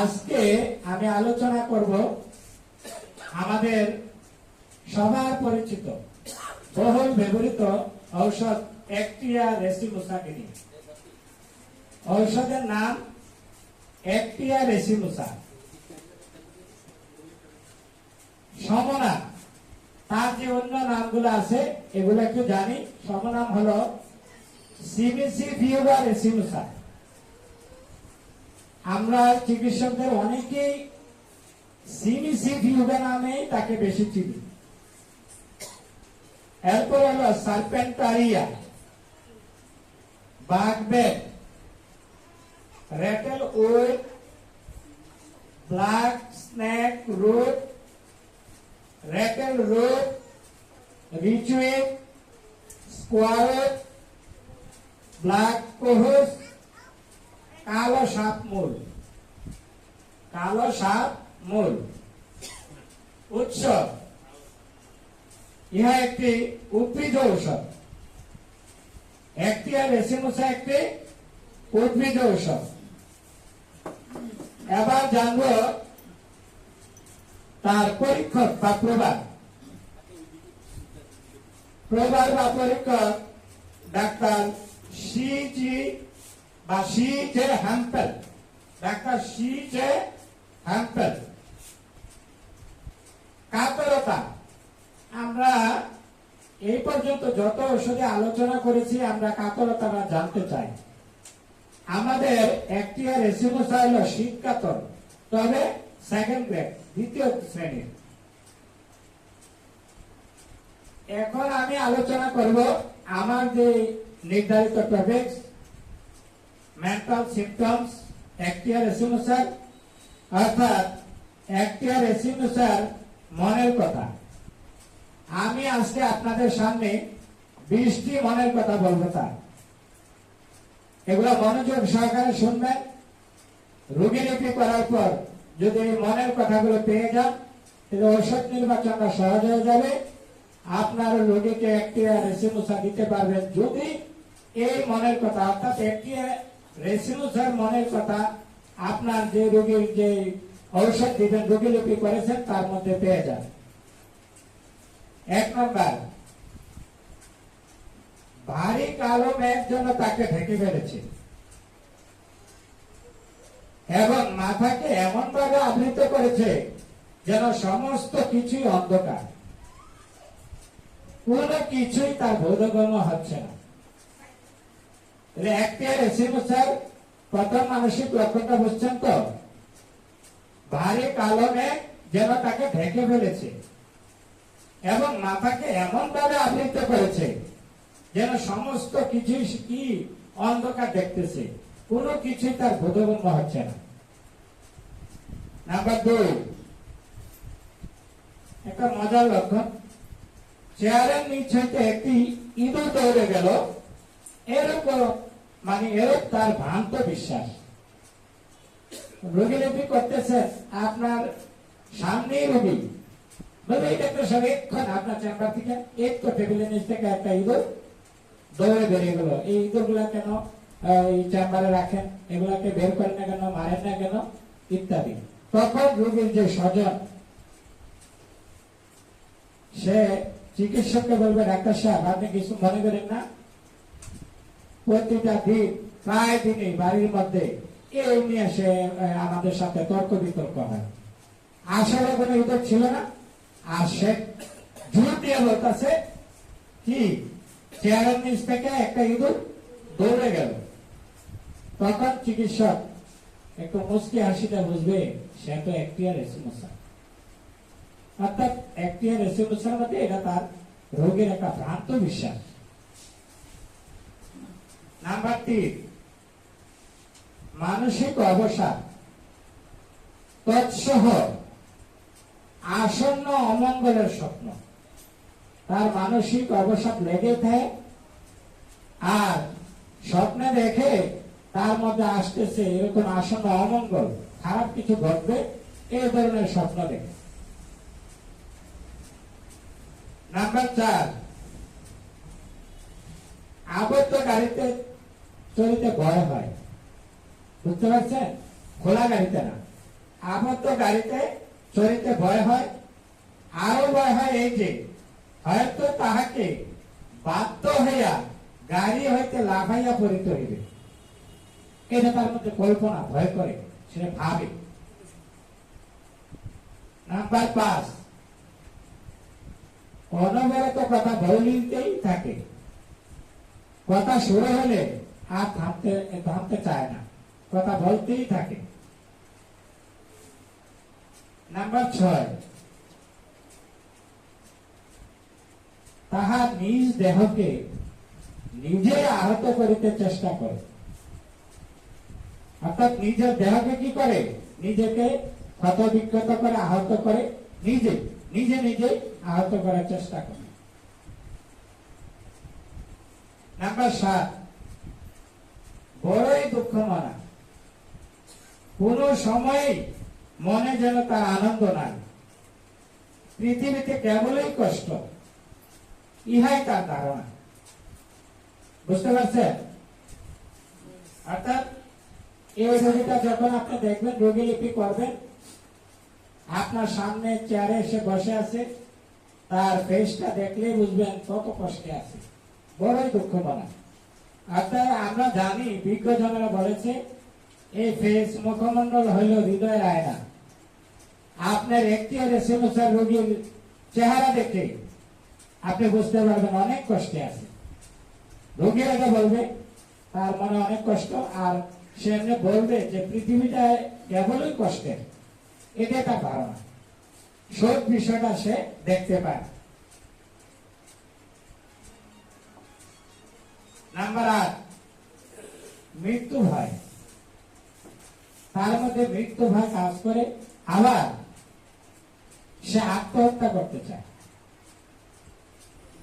আজকে আমি আলোচনা করব আমাদের সবার পরিচিত বহুল ব্যবহৃত ঔষধ একটিয়া রেসিমুসাকে নিয়ে। ঔষধের নাম একটিয়া রেসিমুসা সমনাম তার যে অন্য নামগুলো আছে, এগুলো একটু জানি। সমনাম হলো সিবিসি ভিউবা রেসিমুসা আমরা চিকিৎসকদের অনেকেই সিবিসি ভিউবা নামে তাকে বেশি চিনি এরপর হলো serpentaria bugbane rattleweed black snakeroot rattleroot richweed squawroot black cohosh সাপ মূল। কালো সাপ মূল। উৎসব। ইহা একটি উদ্ভিজ ঔষধ। আর রেসিমোসা একটি উদ্ভিজ ঔষধ। এবার জানব তার পরীক্ষক বা প্রবাদ। প্রবাদ বা পরীক্ষক ডাক্তার সি জি বা সি জে হ্যাম্পেল, ডাক্তার সি জে হ্যাম্পেল। কাতরতা, আমরা এই পর্যন্ত যত ঔষধে আলোচনা করেছি, আমরা কাতরতাটা জানতে চাই। আমাদের একটি আর রেসিমোসা হলো শীত কাতর তবে সেকেন্ড গ্রেড দ্বিতীয় শ্রেণির এখন আমি আলোচনা করব আমার যে নির্ধারিত টপিকস মেন্টাল সিমটমস একটিয়ার এসিমোসার অর্থাৎ একটিয়ার এসিমোসার মনের কথা। আমি আজকে আপনাদের সামনে বিশটি মনের কথা বলব তার এগুলো মনোযোগ সহকারে শুনবেন। রোগীলিপি করার পর যদি মনের কথাগুলো পেয়ে যান, তাহলে ঔষধ নির্বাচনটা সহজ হয়ে যাবে। আপনার রোগীকে একটি রেসিমুসা দিতে পারবেন যদি এই মনের কথা, অর্থাৎ একটি রেসিমুসার মনের কথা, আপনার যে রোগীর যে ঔষধ দিবেন রোগীলিপি করেছেন, তার মধ্যে পেয়ে যান। এক নম্বর, ভারী কালো মেঘ যেন তাকে ঢেকে ফেলেছে। এবং মাথাকে এমন ভাবে আবৃত করেছে যেন সমস্ত কিছুই অন্ধকার। কোনো কিছুই তার বোধগম্য হচ্ছে না। বুঝছেন তো? ভারী কালো যেন তাকে ঢেকে ফেলেছে এবং মাথাকে এমন ভাবে আবৃত করেছে যেন সমস্ত কিছুই কি অন্ধকার দেখতেছে। কোনো কিছুই তার বোধগম্য হচ্ছে না। নাম্বার দুই, একটা মজার লক্ষণ। চেয়ারের নিচ হইতে একটি ইঁদুর দৌড়ে গেল। এরকম মানে এরূপ তার ভ্রান্ত বিশ্বাস। রোগীলিপি করতেছেন আপনার সামনেই রোগী। চেম্বার থেকে একটা ইঁদুর গেল। কেন চেম্বারে রাখেন? এগুলাকে বের করেন না কেন, মারেন না কেন? ইত্যাদি। তখন রোগীর যে স্বজন, সে চিকিৎসককে বলবে, ডাক্তার সাহেব, আপনি কিছু মনে করেন না? প্রতিটা দিন, প্রায় দিনই বাড়ির মধ্যে এই নিয়ে সে আমাদের সাথে তর্ক বিতর্ক হয়। আসলে কোনো ইঁদুর ছিল না। আর সে জোর দিয়ে কি? চেয়ারের নিচ থেকে একটা ইঁদুর দৌড়ে গেল। তখন চিকিৎসক একটু মুসকি হাসিটা বুঝবে, সে তো একটিয়ার সমস্যা অর্থাৎ একটিয়ার সমস্যার মধ্যে এটা তার রোগের একটা ভ্রান্ত বিশ্বাস। নাম্বার তিন, মানসিক অবসাদ। তৎসহ আসন্ন অমঙ্গলের স্বপ্ন। তার মানসিক অবসাদ লেগে থাকে আর স্বপ্নে দেখে তার মধ্যে আসতেছে এরকম আসন্ন অমঙ্গল। খারাপ কিছু ঘটবে এই ধরনের স্বপ্ন দেখে। নাম্বার চার আবদ্ধ গাড়িতে চলিতে ভয় হয়। বুঝতে পারছেন? খোলা গাড়িতে না। আমার তো গাড়িতে চড়িতে ভয় হয়। আরও ভয় হয় এই যে, হয়তো তাহাকে বাধ্য হইয়া গাড়ি হইতে লাফাইয়া পড়িতে হইবে। এটা তার মধ্যে কল্পনা, ভয় করে সে ভাবে। নাম্বার পাঁচ, অনবরত কথা বলিতেই থাকে। কথা শুরু হলে আর থামতে থামতে চায় না। কথা বলতেই থাকে। নাম্বার ছয়। তাহার নিজ দেহকে নিজে আহত করিতে চেষ্টা করে। অর্থাৎ নিজের দেহকে কি করে? নিজেকে ক্ষত বিক্ষত করে আহত করে নিজে নিজে নিজে আহত করার চেষ্টা করে। নাম্বার সাত। বড়ই দুঃখ মানা। কোন সময় মনে যেন তার আনন্দ নাই। পৃথিবীতে কেবলই কষ্ট, ইহাই তার ধারণা। বুঝতে পারছেন? অর্থাৎ এই যখন আপনি দেখবেন, রোগী লিপি করবেন, আপনার সামনে চেয়ারে এসে বসে আছে, তার ফেসটা দেখলে বুঝবেন কত কষ্টে আছে। বড়ই দুঃখ মনে। অর্থাৎ আমরা জানি, বিজ্ঞজনেরা বলেছে, এই ফেস মুখমন্ডল হইল হৃদয়ের আয়না। আপনার একটি রেসিমোসার রোগীর চেহারা দেখে আপনি বুঝতে পারবেন অনেক কষ্টে আছে। রোগীর আগে বলবে, তার মনে অনেক কষ্ট, আর সে এমনি বলবে যে পৃথিবীটা কেবলই কষ্টের। এটা তার ধারণা। সব বিষয়টা সে দেখতে পায়। নাম্বার আট, মৃত্যু ভয়। তার মধ্যে মৃত্যু ভয় কাজ করে, আবার সে আত্মহত্যা করতে চায়।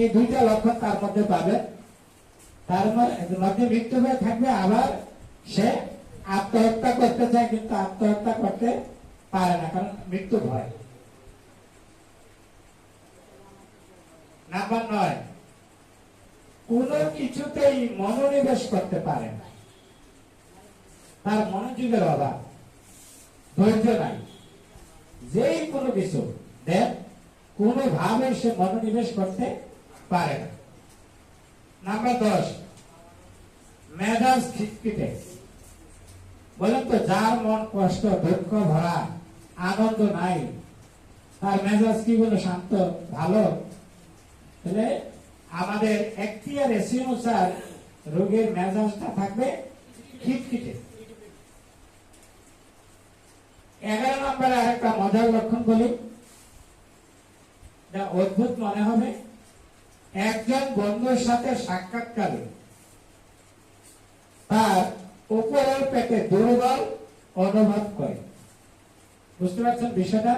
এই দুইটা লক্ষণ তার মধ্যে পাবে। তার মধ্যে মৃত্যু ভয় থাকবে, আবার সে আত্মহত্যা করতে চায়, কিন্তু আত্মহত্যা করতে পারে না, কারণ মৃত্যু ভয়। নাম্বার নয় কোন কিছুতেই মনোনিবেশ করতে পারে না। তার মনোযোগের অভাব, ধৈর্য নাই। যেই কোনো কিছু, দেন কোনোভাবে সে মনোনিবেশ করতে পারে না। নাম্বার দশ মেজাজ খিটখিটে। বলেন তো, যার মন কষ্ট, দুঃখ, ভরা, আনন্দ নাই, তার মেজাজ কি বলে শান্ত, ভালো? তাহলে আমাদের এখতিয়ার এসি অনুসার রোগীর মেজাজটা থাকবে খিটখিটে। এগারো নম্বরে আরেকটা মজার লক্ষণ বলি। যা অদ্ভুত মনে হবে। একজন বন্ধুর সাথে সাক্ষাৎকারে তার উপরের পেটে দুর্বল অনুভব করে। বুঝতে পারছেন বিষয়টা?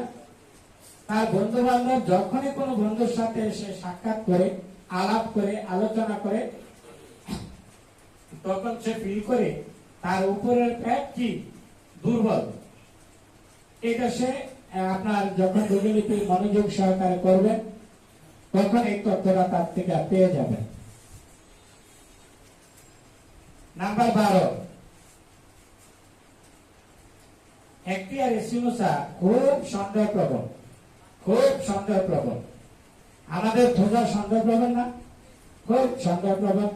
তার বন্ধু বান্ধব যখনই কোনো বন্ধুর সাথে এসে সাক্ষাৎ করে আলাপ করে, আলোচনা করে, তখন সে ফিল করে তার উপরের পেট কি দুর্বল। এটা সে আপনার যখন রোগীলিপি মনোযোগ সহকারে করবেন, তখন এই তথ্যটা তার থেকে পেয়ে যাবেন। নাম্বার বারো। একটি আর খুব সন্দেহপ্রবণ খুব সন্দেহপ্রবণ। আমাদের থোজা সন্দেহপ্রবণ না। খুব সন্দেহপ্রবণ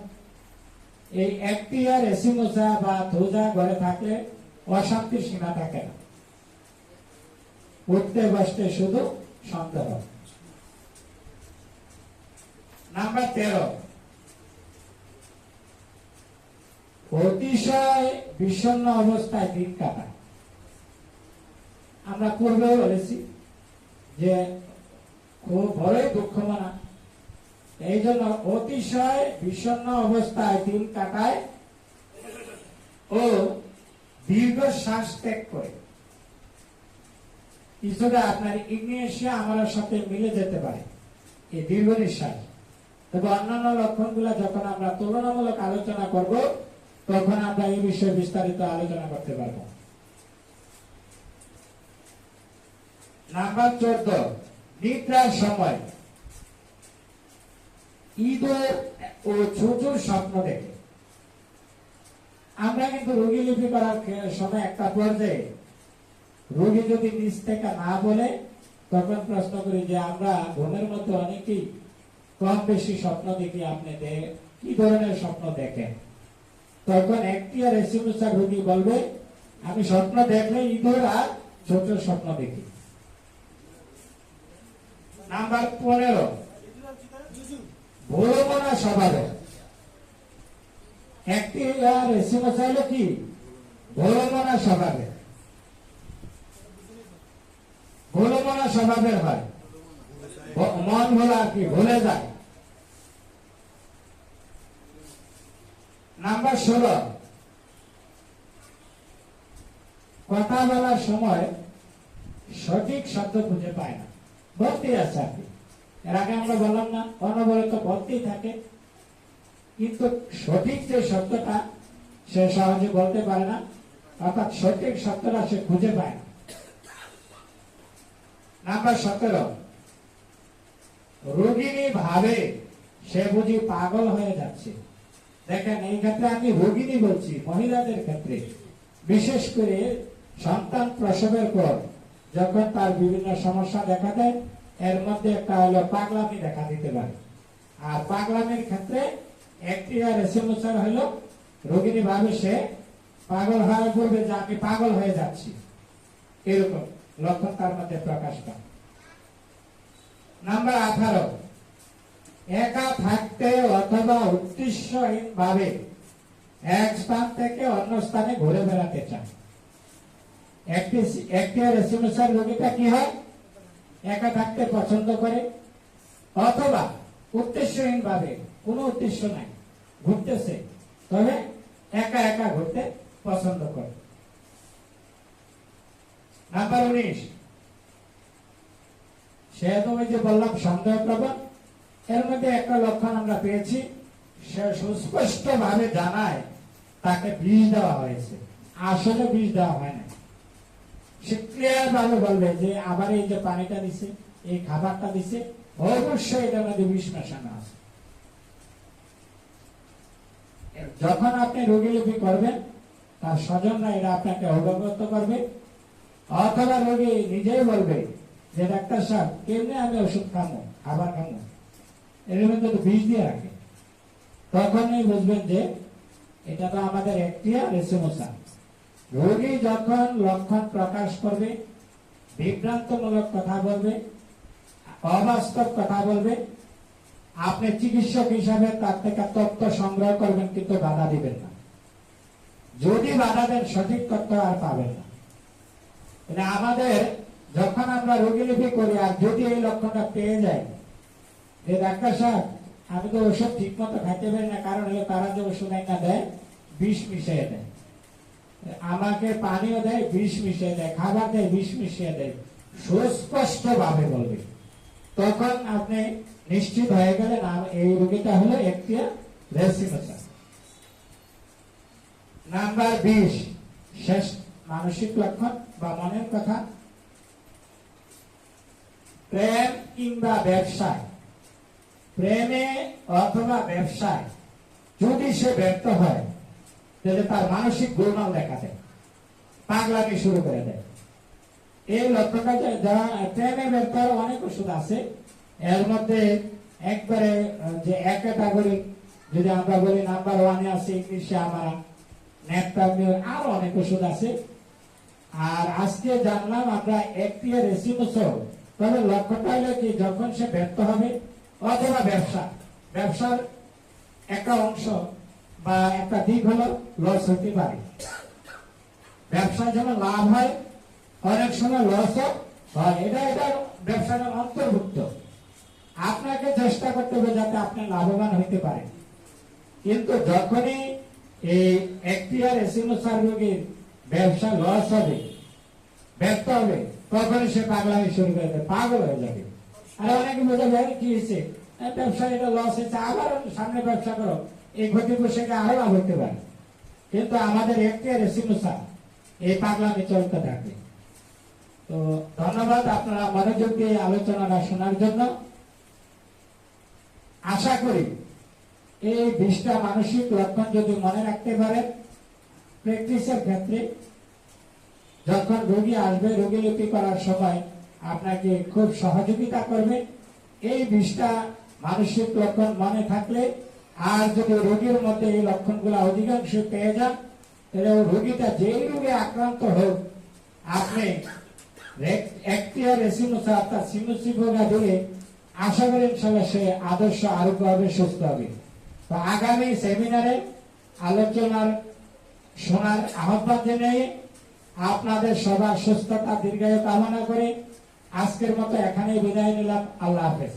এই একটি আর এসিমোসা বা থোজা ঘরে থাকলে অশান্তির সীমা থাকে না। উঠতে, বসতে শুধু সন্দেহ। নাম্বার তেরো। অতিশয় বিষণ্ণ অবস্থায় দিন কাটায়। আমরা পূর্বেও বলেছি যে খুব বড়ই দুঃখ মানা এই জন্য অতিশয় বিষণ্ণ অবস্থায় দিন কাটায় ও দীর্ঘ শ্বাস ত্যাগ করে। কিছুটা আপনার ইগনেশিয়া আমার সাথে মিলে যেতে পারে, এই দীর্ঘ নিঃশ্বাস। তবে অন্যান্য লক্ষণগুলো যখন আমরা তুলনামূলক আলোচনা করব, তখন আমরা এই বিষয়ে বিস্তারিত আলোচনা করতে পারব। নাম্বার চোদ্দ। নিদ্রার সময়। ঈদের ও ছুটুর স্বপ্ন দেখে। আমরা কিন্তু রোগী লিপি করার সময় একটা পর্যায়ে রোগী যদি নিজ থেকে না বলে, তখন প্রশ্ন করি যে, আমরা ঘুমের মধ্যে অনেকেই কম বেশি স্বপ্ন দেখি, আপনি কি ধরনের স্বপ্ন দেখেন? তখন একটি আর এসিমুসার রোগী বলবে, আমি স্বপ্ন দেখলে ইঁদুর আর ছোট স্বপ্ন দেখি। নাম্বার পনেরো। ভোলমনা স্বভাবে একটি আর এসিমা চাইলো কি? ভোলমনা স্বভাবে ভোলমনা স্বভাবের হয়। মন ভোলা কি, ভুলে যায়। নাম্বার ষোলো। কথা বলার সময় সঠিক শব্দ খুঁজে পায় না। বলতেই আছে এর আগে আমরা বললাম না, অনবরত বলতেই থাকে। কিন্তু সঠিক যে শব্দটা সে সহজে বলতে পারে না, অর্থাৎ সঠিক শব্দটা সে খুঁজে পায় না। নাম্বার সতেরো রোগিনী ভাবে সে বুঝি পাগল হয়ে যাচ্ছে। দেখেন, এই ক্ষেত্রে আমি রোগিনী বলছি, মহিলাদের ক্ষেত্রে। বিশেষ করে সন্তান প্রসবের পর যখন তার বিভিন্ন সমস্যা দেখা দেয়, এর মধ্যে একটা হলো পাগলামি দেখা দিতে পারে। আর পাগলামির ক্ষেত্রে একটি আর হলো রোগিনী ভাবে সে পাগল হয়ে বলবে যে আমি পাগল হয়ে যাচ্ছি। এরকম লক্ষণ তার মধ্যে প্রকাশ পায়। নাম্বার আঠারো। একা থাকতে অথবা উদ্দেশ্যহীন ভাবে এক স্থান থেকে অন্য স্থানে ঘুরে বেড়াতে চান একটি একটি রেসিমেশন রোগীটা কি হয়? একা থাকতে পছন্দ করে, অথবা উদ্দেশ্যহীন ভাবে উদ্দেশ্য নাই, ঘুরতেছে, তবে একা একা ঘুরতে পছন্দ করে। নাম্বার উনিশ। সে তো ওই যে বললাম সন্দেহ প্রবণ এর মধ্যে একটা লক্ষণ আমরা পেয়েছি, সে সুস্পষ্ট ভাবে জানায়, তাকে বিষ দেওয়া হয়েছে। আসলে বিষ দেওয়া হয় না সে ভাবে বলবে যে, আবার এই যে পানিটা দিছে, এই খাবারটা দিছে, অবশ্যই এটার মধ্যে বিষ মেশানো আছে। যখন আপনি রোগীলিপি করবেন, তার স্বজনরা এটা আপনাকে অবগত করবে, অথবা রোগী নিজেই বলবে যে, ডাক্তার সাহেব, কেমনে আমি ওষুধ খামো, খাবার খামো? এর মধ্যে তো বিষ দিয়ে রাখে। তখনই বুঝবেন যে, এটা তো আমাদের একটিয়া রেসিমোসা রোগী যখন লক্ষণ প্রকাশ করবে, বিভ্রান্তমূলক কথা বলবে, অবাস্তব কথা বলবে, আপনি চিকিৎসক হিসাবে তার থেকে তথ্য সংগ্রহ করবেন, কিন্তু বাধা দিবেন না। যদি বাধা দেন, সঠিক তথ্য আর পাবেন না। মানে আমাদের, যখন আমরা রোগী রোগীলিপি করি, আর যদি এই লক্ষণটা পেয়ে যাই যে ডাক্তার সাহেব, আমি তো ওষুধ ঠিক মতো খাইতে পারি না, কারণ হলো তারা যে ওষুধ একটা দেয়, বিষ মিশিয়ে দেয়। আমাকে পানিও দেয়, বিষ মিশিয়ে দেয়, খাবার দেয়, বিষ মিশিয়ে দেয়। সুস্পষ্ট ভাবে বলবে। তখন আপনি নিশ্চিত হয়ে গেলেন এই রোগীটা হলো একটি নাম্বার বিশ, শেষ মানসিক লক্ষণ বা মনের কথা। প্রেম কিংবা ব্যবসায়। প্রেমে অথবা ব্যবসায়, যদি সে ব্যর্থ হয় তাহলে তার মানসিক গোলমাল দেখা দেয় পাগলামি শুরু করে দেয়। এই লক্ষণটা যারা প্রেমে ব্যর্থ হওয়ার অনেক ওষুধ আছে, এর মধ্যে একবারে যে এক ক্যাটাগরি যদি আমরা বলি নাম্বার ওয়ানে আছে ইংলিশে আমরা আরও অনেক ওষুধ আছে। আর আজকে জানলাম আমরা একটি রেসিমোসো তবে লক্ষ্যটা হলো কি, যখন সে ব্যর্থ হবে, অথবা ব্যবসা, ব্যবসার একটা অংশ বা একটা দিক হলো লস হতে পারে। ব্যবসায় যেন লাভ হয়, অনেক সময় লস হয়। এটা এটা ব্যবসার অন্তর্ভুক্ত। আপনাকে চেষ্টা করতে হবে যাতে আপনি লাভবান হইতে পারেন। কিন্তু যখনই এই এখতিয়ার এসিমোসার রোগীর ব্যবসা লস হবে, ব্যর্থ হবে, তখনই সে পাগলামি শুরু করে দেবে, পাগল হয়ে যাবে। আর অনেকে বোঝা যায় কি হয়েছে? ব্যবসা এটা লস হয়েছে, আবার সামনে ব্যবসা করো। এই ক্ষতি পোষাকে আরও লাভ হতে পারে। কিন্তু আমাদের এখতিয়ার এসিমোসা এই পাগলামি চলতে থাকবে তো ধন্যবাদ আপনারা মনোযোগ দিয়ে আলোচনাটা শোনার জন্য। আশা করি এই বিশটা মানসিক লক্ষণ যদি মনে রাখতে পারেন, প্র্যাকটিসের ক্ষেত্রে যখন রোগী আসবে রোগী করার সময় আপনাকে খুব সহযোগিতা করবে। এই বিষটা মানসিক লক্ষণ মনে থাকলে আর যদি রোগীর মধ্যে এই লক্ষণগুলো অধিকাংশ পেয়ে যান, তাহলে ওই রোগীটা যেই রোগে আক্রান্ত হোক, আপনি আদর্শ সুস্থ হবে। আগামী সেমিনারে আলোচনার, শোনার আপনাদের সবার সুস্থতা দীর্ঘায়ু কামনা করে আজকের মতো এখানেই বিদায় নিলাম। আল্লাহ হাফেজ।